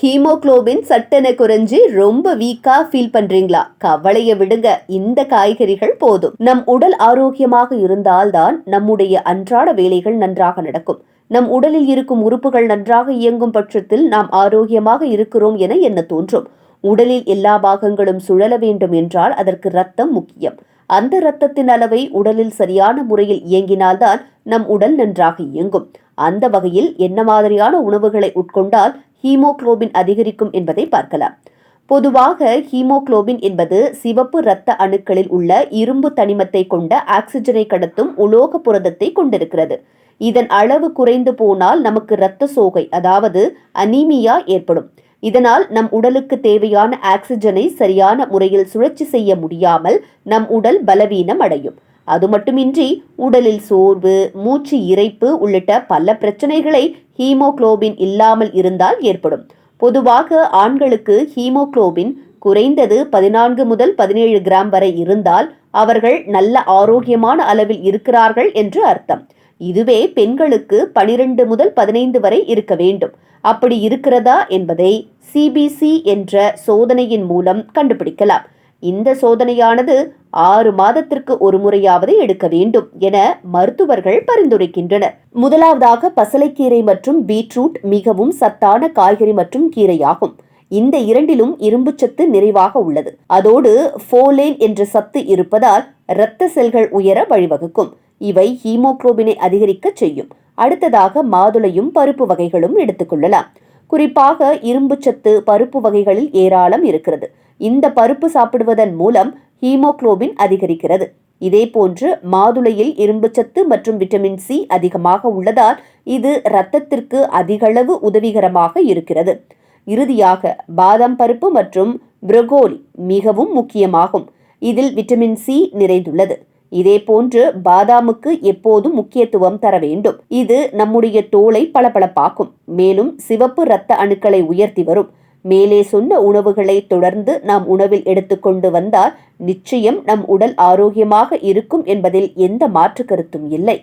Haemoglobin சட்டென குறைஞ்சு ரொம்ப வீக்கா ஃபீல் பண்றீங்களா? கவலைய விடுங்க. இந்த காய்கறிகள் போதும். நம் உடல் ஆரோக்கியமாக இருந்தால்தான் நம்முடைய அன்றாட வேலைகள் நன்றாக நடக்கும். நம் உடலில் இருக்கும் உறுப்புகள் நன்றாக இயங்கும் பட்சத்தில் நாம் ஆரோக்கியமாக இருக்கிறோம் என எண்ண தோன்றும். உடலில் எல்லா பாகங்களும் சுழல வேண்டும் என்றால் அதற்கு ரத்தம் முக்கியம். அந்த இரத்தத்தின் அளவை உடலில் சரியான முறையில் இயங்கினால்தான் நம் உடல் நன்றாக இயங்கும். அந்த வகையில் என்ன மாதிரியான உணவுகளை உட்கொண்டால் ஹீமோகுளோபின் அதிகரிக்கும் என்பதை பார்க்கலாம். பொதுவாக ஹீமோகுளோபின் என்பது சிவப்பு இரத்த அணுக்களில் உள்ள இரும்பு தனிமத்தை கொண்ட ஆக்சிஜனை கடத்தும் உலோக புரதத்தை கொண்டிருக்கிறது. இதன் அளவு குறைந்து போனால் நமக்கு இரத்த சோகை அதாவது அனீமியா ஏற்படும். இதனால் நம் உடலுக்கு தேவையான ஆக்சிஜனை சரியான முறையில் சுழற்சி செய்ய முடியாமல் நம் உடல் பலவீனம் அடையும் அது மட்டுமின்றி உடலில் சோர்வு மூச்சு இறைப்பு உள்ளிட்ட பல பிரச்சனைகளை ஹீமோகுளோபின் இல்லாமல் இருந்தால் ஏற்படும். பொதுவாக ஆண்களுக்கு ஹீமோகுளோபின் குறைந்தது பதினான்கு முதல் பதினேழு கிராம் வரை இருந்தால் அவர்கள் நல்ல ஆரோக்கியமான அளவில் இருக்கிறார்கள் என்று அர்த்தம். இதுவே பெண்களுக்கு பனிரெண்டு முதல் பதினைந்து வரை இருக்க வேண்டும். அப்படி இருக்கிறதா என்பதை சிபிசி என்ற சோதனையின் மூலம் கண்டுபிடிக்கலாம். இந்த சோதனையானது ஆறு மாதத்திற்கு ஒரு முறையாவது எடுக்க வேண்டும் என மருத்துவர்கள் பரிந்துரைக்கின்றனர். முதலாவதாக பசலைக்கீரை மற்றும் பீட்ரூட் மிகவும் சத்தான காய்கறி மற்றும் கீரையாகும். இந்த இரண்டிலும் இரும்புச்சத்து நிறைவாக உள்ளது. அதோடு ஃபோலேன் என்ற சத்து இருப்பதால் இரத்த செல்கள் உயர வழிவகுக்கும். இவை ஹீமோக்ரோபினை அதிகரிக்க செய்யும். அடுத்ததாக மாதுளையும் பருப்பு வகைகளும் எடுத்துக்கொள்ளலாம் குறிப்பாக இரும்புச்சத்து பருப்பு வகைகளில் ஏராளம் இருக்கிறது. இந்த பருப்பு சாப்பிடுவதன் மூலம் ஹீமோகுளோபின் அதிகரிக்கிறது. இதேபோன்று மாதுளையில் இரும்புச்சத்து மற்றும் விட்டமின் சி அதிகமாக உள்ளதால் இது இரத்தத்திற்கு அதிகளவு உதவிகரமாக இருக்கிறது. இறுதியாக பாதாம் பருப்பு மற்றும் புரகோலி மிகவும் முக்கியமாகும். இதில் விட்டமின் சி நிறைந்துள்ளது. இதேபோன்று பாதாமுக்கு எப்போதும் முக்கியத்துவம் தர வேண்டும். இது நம்முடைய தோலை பளபளப்பாக்கும். மேலும் சிவப்பு இரத்த அணுக்களை உயர்த்தி வரும். மேலே சொன்ன உணவுகளை தொடர்ந்து நாம் உணவில் எடுத்துக்கொண்டு வந்தால் நிச்சயம் நம் உடல் ஆரோக்கியமாக இருக்கும் என்பதில் எந்த மாற்று கருத்தும் இல்லை.